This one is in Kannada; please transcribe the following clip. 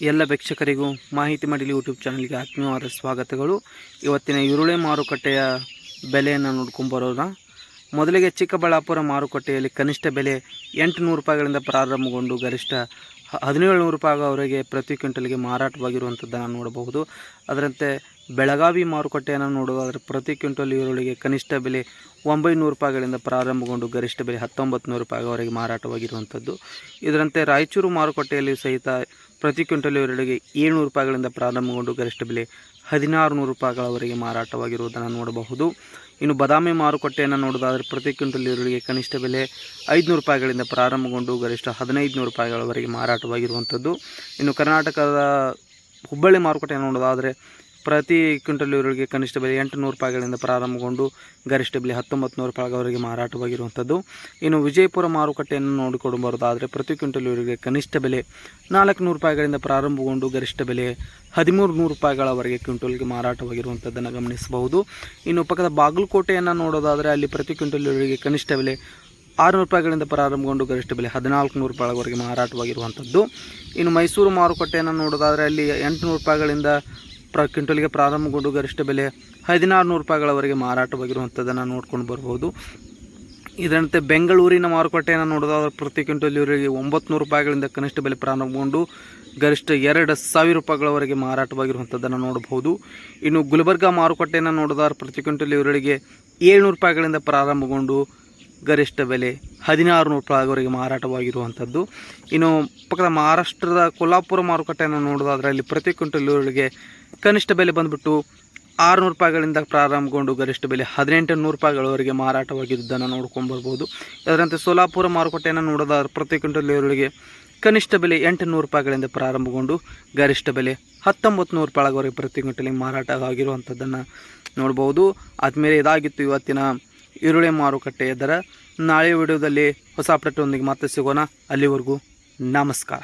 ಎಲ್ಲ ವೀಕ್ಷಕರಿಗೂ ಮಾಹಿತಿ ಮಾಡಲಿ ಯೂಟ್ಯೂಬ್ ಚಾನಲ್ಗೆ ಆತ್ಮೀಯವಾದ ಸ್ವಾಗತಗಳು. ಇವತ್ತಿನ ಈರುಳ್ಳಿ ಮಾರುಕಟ್ಟೆಯ ಬೆಲೆಯನ್ನು ನೋಡ್ಕೊಂಬರೋಣ ಮೊದಲಿಗೆ ಚಿಕ್ಕಬಳ್ಳಾಪುರ ಮಾರುಕಟ್ಟೆಯಲ್ಲಿ ಕನಿಷ್ಠ ಬೆಲೆ ಎಂಟು ನೂರು ರೂಪಾಯಿಗಳಿಂದ ಪ್ರಾರಂಭಗೊಂಡು ಗರಿಷ್ಠ ಹದಿನೇಳು ನೂರು ರೂಪಾಯಿವರೆಗೆ ಪ್ರತಿ ಕ್ವಿಂಟಲ್ಗೆ ಮಾರಾಟವಾಗಿರುವಂಥದ್ದನ್ನು ನೋಡಬಹುದು. ಅದರಂತೆ ಬೆಳಗಾವಿ ಮಾರುಕಟ್ಟೆಯನ್ನು ನೋಡುವುದಾದರೆ ಪ್ರತಿ ಕ್ವಿಂಟಲ್ ಈರುಳ್ಳಿಗೆ ಕನಿಷ್ಠ ಬೆಲೆ ಒಂಬೈನೂರು ರೂಪಾಯಿಗಳಿಂದ ಪ್ರಾರಂಭಗೊಂಡು ಗರಿಷ್ಠ ಬೆಲೆ ಹತ್ತೊಂಬತ್ತು ನೂರು ರೂಪಾಯಿವರೆಗೆ ಮಾರಾಟವಾಗಿರುವಂಥದ್ದು. ಇದರಂತೆ ರಾಯಚೂರು ಮಾರುಕಟ್ಟೆಯಲ್ಲಿ ಸಹಿತ ಪ್ರತಿ ಕ್ವಿಂಟಲ್ ಈರುಳ್ಳಿಗೆ ಏಳ್ನೂರು ರೂಪಾಯಿಗಳಿಂದ ಪ್ರಾರಂಭಗೊಂಡು ಗರಿಷ್ಠ ಬೆಲೆ ಹದಿನಾರು ನೂರು ರೂಪಾಯಿಗಳವರೆಗೆ ಮಾರಾಟವಾಗಿರುವುದನ್ನು ನೋಡಬಹುದು. ಇನ್ನು ಬದಾಮಿ ಮಾರುಕಟ್ಟೆಯನ್ನು ನೋಡೋದಾದರೆ ಪ್ರತಿ ಕ್ವಿಂಟಲ್ ಈರುಳ್ಳಿಗೆ ಕನಿಷ್ಠ ಬೆಲೆ ಐದುನೂರು ರೂಪಾಯಿಗಳಿಂದ ಪ್ರಾರಂಭಗೊಂಡು ಗರಿಷ್ಠ ಹದಿನೈದು ನೂರು ರೂಪಾಯಿಗಳವರೆಗೆ ಮಾರಾಟವಾಗಿರುವಂಥದ್ದು. ಇನ್ನು ಕರ್ನಾಟಕದ ಹುಬ್ಬಳ್ಳಿ ಮಾರುಕಟ್ಟೆಯನ್ನು ನೋಡೋದಾದರೆ ಪ್ರತಿ ಕ್ವಿಂಟಲ್ ಈರುಳ್ಳಿಗೆ ಕನಿಷ್ಠ ಬೆಲೆ ಎಂಟು ನೂರು ರೂಪಾಯಿಗಳಿಂದ ಪ್ರಾರಂಭಗೊಂಡು ಗರಿಷ್ಠ ಬೆಲೆ ಹತ್ತೊಂಬತ್ತು ನೂರು ರೂಪಾಯಿವರೆಗೆ ಮಾರಾಟವಾಗಿರುವಂಥದ್ದು. ಇನ್ನು ವಿಜಯಪುರ ಮಾರುಕಟ್ಟೆಯನ್ನು ನೋಡಿಕೊಂಡು ಬರೋದಾದರೆ ಪ್ರತಿ ಕ್ವಿಂಟಲ್ ಈರುಳ್ಳಿಗೆ ಕನಿಷ್ಠ ಬೆಲೆ ನಾಲ್ಕು ನೂರು ರೂಪಾಯಿಗಳಿಂದ ಪ್ರಾರಂಭಗೊಂಡು ಗರಿಷ್ಠ ಬೆಲೆ ಹದಿಮೂರು ನೂರು ರೂಪಾಯಿಗಳವರೆಗೆ ಕ್ವಿಂಟಲ್ಗೆ ಮಾರಾಟವಾಗಿರುವಂಥದ್ದನ್ನು ಗಮನಿಸಬಹುದು. ಇನ್ನು ಪಕ್ಕದ ಬಾಗಲಕೋಟೆಯನ್ನು ನೋಡೋದಾದರೆ ಅಲ್ಲಿ ಪ್ರತಿ ಕ್ವಿಂಟಲ್ ಈರುಳ್ಳಿಗೆ ಕನಿಷ್ಠ ಬೆಲೆ ಆರುನೂರು ರೂಪಾಯಿಗಳಿಂದ ಪ್ರಾರಂಭಗೊಂಡು ಗರಿಷ್ಠ ಬೆಲೆ ಹದಿನಾಲ್ಕು ನೂರು ರೂಪಾಯಿವರೆಗೆ ಮಾರಾಟವಾಗಿರುವಂಥದ್ದು. ಇನ್ನು ಮೈಸೂರು ಮಾರುಕಟ್ಟೆಯನ್ನು ನೋಡೋದಾದರೆ ಅಲ್ಲಿ ಎಂಟುನೂರು ರೂಪಾಯಿಗಳಿಂದ ಪ್ರ ಕ್ವಿಂಟಲ್ಗೆ ಪ್ರಾರಂಭಗೊಂಡು ಗರಿಷ್ಠ ಬೆಲೆ ಹದಿನಾರು ನೂರು ರೂಪಾಯಿಗಳವರೆಗೆ ಮಾರಾಟವಾಗಿರುವಂಥದ್ದನ್ನು ನೋಡ್ಕೊಂಡು ಬರ್ಬೋದು. ಇದರಂತೆ ಬೆಂಗಳೂರಿನ ಮಾರುಕಟ್ಟೆಯನ್ನು ನೋಡೋದಾದ್ರೆ ಪ್ರತಿ ಕ್ವಿಂಟಲ್ ಇವರಿಗೆ ಒಂಬತ್ತು ರೂಪಾಯಿಗಳಿಂದ ಕನಿಷ್ಠ ಬೆಲೆ ಪ್ರಾರಂಭಗೊಂಡು ಗರಿಷ್ಠ ಎರಡು ಸಾವಿರ ರೂಪಾಯಿಗಳವರೆಗೆ ಮಾರಾಟವಾಗಿರುವಂಥದ್ದನ್ನು ನೋಡಬಹುದು. ಇನ್ನು ಗುಲ್ಬರ್ಗಾ ಮಾರುಕಟ್ಟೆಯನ್ನು ನೋಡೋದಾದ್ರೆ ಪ್ರತಿ ಕ್ವಿಂಟಲ್ ಇವರಿಗೆ ಏಳ್ನೂರು ರೂಪಾಯಿಗಳಿಂದ ಪ್ರಾರಂಭಗೊಂಡು ಗರಿಷ್ಠ ಬೆಲೆ ಹದಿನಾರು ನೂರು ರೂಪಾಯಿವರೆಗೆ ಮಾರಾಟವಾಗಿರುವಂಥದ್ದು. ಇನ್ನು ಪಕ್ಕದ ಮಹಾರಾಷ್ಟ್ರದ ಕೊಲ್ಲಾಪುರ ಮಾರುಕಟ್ಟೆಯನ್ನು ನೋಡೋದಾದರೆ ಅಲ್ಲಿ ಪ್ರತಿ ಕ್ವಿಂಟಲ್ ಈರುಳ್ಳಿಗೆ ಕನಿಷ್ಠ ಬೆಲೆ ಬಂದುಬಿಟ್ಟು ಆರುನೂರು ರೂಪಾಯಿಗಳಿಂದ ಪ್ರಾರಂಭಗೊಂಡು ಗರಿಷ್ಠ ಬೆಲೆ ಹದಿನೆಂಟು ನೂರು ರೂಪಾಯಿಗಳವರೆಗೆ ಮಾರಾಟವಾಗಿದ್ದನ್ನು ನೋಡ್ಕೊಂಡು ಬರ್ಬೋದು. ಅದರಂತೆ ಸೋಲಾಪುರ ಮಾರುಕಟ್ಟೆಯನ್ನು ನೋಡೋದಾದ್ರೆ ಪ್ರತಿ ಕ್ವಿಂಟಲ್ ಈರುಳ್ಳಿಗೆ ಕನಿಷ್ಠ ಬೆಲೆ ಎಂಟು ನೂರು ರೂಪಾಯಿಗಳಿಂದ ಪ್ರಾರಂಭಗೊಂಡು ಗರಿಷ್ಠ ಬೆಲೆ ಹತ್ತೊಂಬತ್ತು ನೂರು ರೂಪಾಯಿಗಳವರೆಗೆ ಪ್ರತಿ ಕ್ವಿಂಟಲಿಗೆ ಮಾರಾಟ ಆಗಿರುವಂಥದ್ದನ್ನು ನೋಡ್ಬೋದು. ಆದಮೇಲೆ ಇದಾಗಿತ್ತು ಇವತ್ತಿನ ಈರುಳ್ಳಿ ಮಾರುಕಟ್ಟೆಯ ದರ ನಾಳೆ ವಿಡಿಯೋದಲ್ಲಿ ಹೊಸ ಅಪ್ಡೇಟ್ ಒಂದಿಗೆ ಮತ್ತೆ ಸಿಗೋಣ. ಅಲ್ಲಿವರೆಗೂ ನಮಸ್ಕಾರ.